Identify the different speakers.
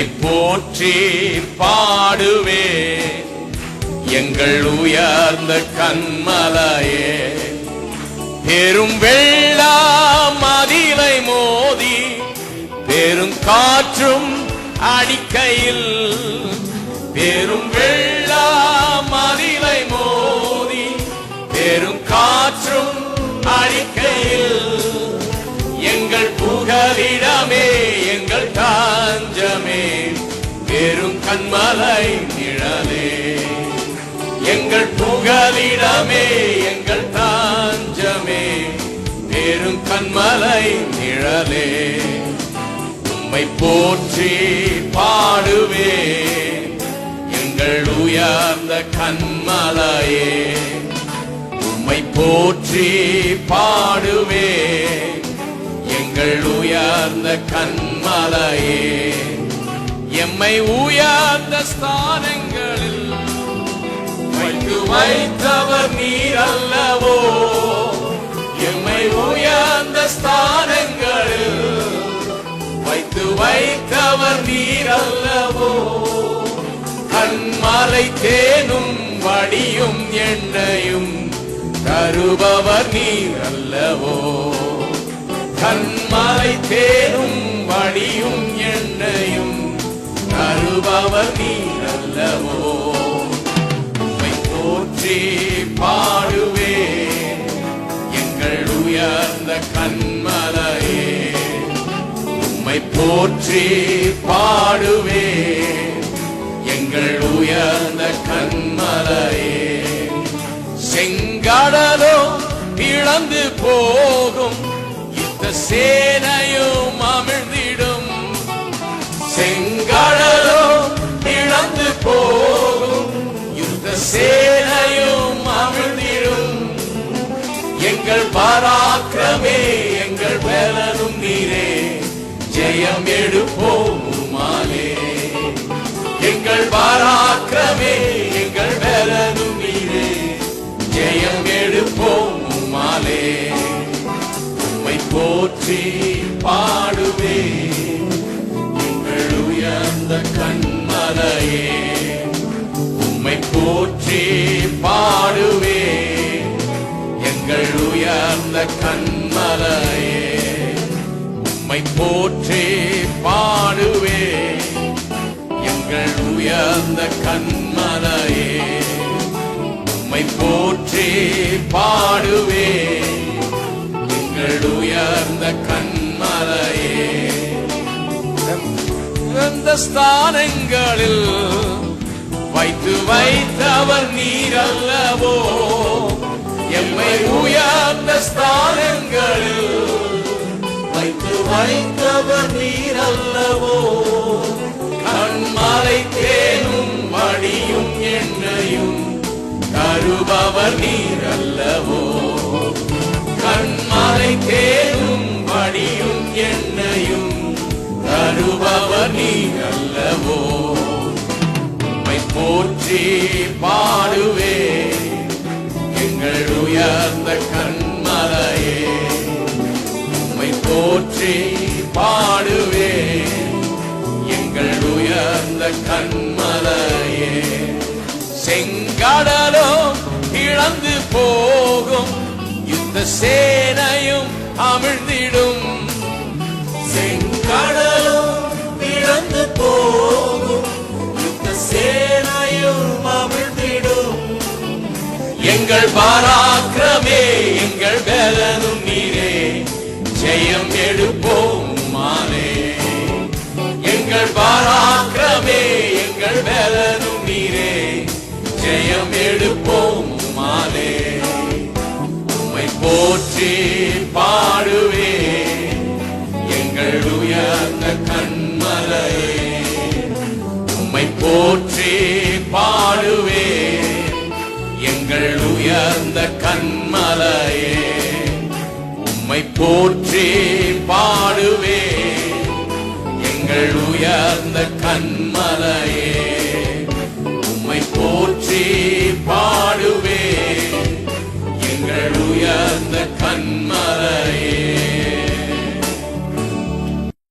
Speaker 1: உம்மை போற்றி பாடுவே. எங்கள் உயர்ந்த கண்மலையே. பெரும் வெள்ளம் அதிலை மோதி பெரும் காற்றும் அடிக்கையில் பெரும் வெள்ள கண்மலை நிழலே. எங்கள் புகலிடமே எங்கள் தாஞ்சமே. பெரும் கண்மலை நிழலே. உம்மை போற்றி பாடுவே. எங்கள் உயர்ந்த கண்மலையே. உம்மை போற்றி பாடுவே. எங்கள் உயர்ந்த கண்மலையே. எம்மை உயர்ந்த ஸ்தானங்களில் வைத்து வைத்தவர் நீர் அல்லவோ எம்மை உயர்ந்த ஸ்தானங்களில் வைத்து வைத்தவர் நீர் அல்லவோ கண்மலை தேனும் வடியும் எண்ணையும் தருபவர் நீர் அல்லவோ கண்மலை தேனும் வடியும் எண்ணையும் தருபவர் நீரல்லவோ? உம்மை போற்றி பாடுவேன். எங்கள் உயர்ந்த கண்மலையே. உம்மை போற்றி பாடுவேன். எங்கள் உயர்ந்த கண்மலையே. செங்கடலோ இழந்து போகும். யுத்த சேனையும் அமிழ்ந்திடும். செங்கடலோ ஜெயம் எடுப்போம் எங்கள் பாராக்கிரமே எங்கள் பலனும் நீரே. ஜெயம் எடுப்போமாலே உம்மை போற்றி பாடுவே. எங்கள் உயர்ந்த கண்மலையே. உம்மை போற்றி பாடுவே. எங்கள் உயர்ந்த கண்மலையே. உம்மை போற்றே பாடுவே. எங்கள் உயர்ந்த கண்மலையே. உம்மை போற்றே பாடுவே. எங்கள் உயர்ந்த கண்மலையே. உயர்ந்த ஸ்தானங்களில் வைத்து வைத்தவர் நீரல்லவோ. வைத்து நீர் அல்லவோ கண்மலை தேனும் மடியும் எண்ணையும் தருபவர் நீர் அல்லவோ கண்மலை தேனும் மடியும் எண்ணையும் தருபவர் நீர் அல்லவோ போற்றி பாடு கண்மலையே. செங்கடலோ இழந்து போகும். யுத்த சேனையும் அமிழ்ந்திடும். செங்கடலோ இழந்து போகும். யுத்த சேனையும் அமிழ்ந்திடும். எங்கள் பராக்கிரமே எங்கள் பலனும் நீரே. ஜெயம் எடுப்போம். எடுப்போம் மாலே உம்மை போற்றி பாடுவே. எங்கள் உயர்ந்த கண்மலையே. உம்மை போற்றி பாடுவே. எங்கள் உயர்ந்த கண்மலையே. உம்மை போற்றி பாடுவே. எங்கள் உயர்ந்த கண்மலையே.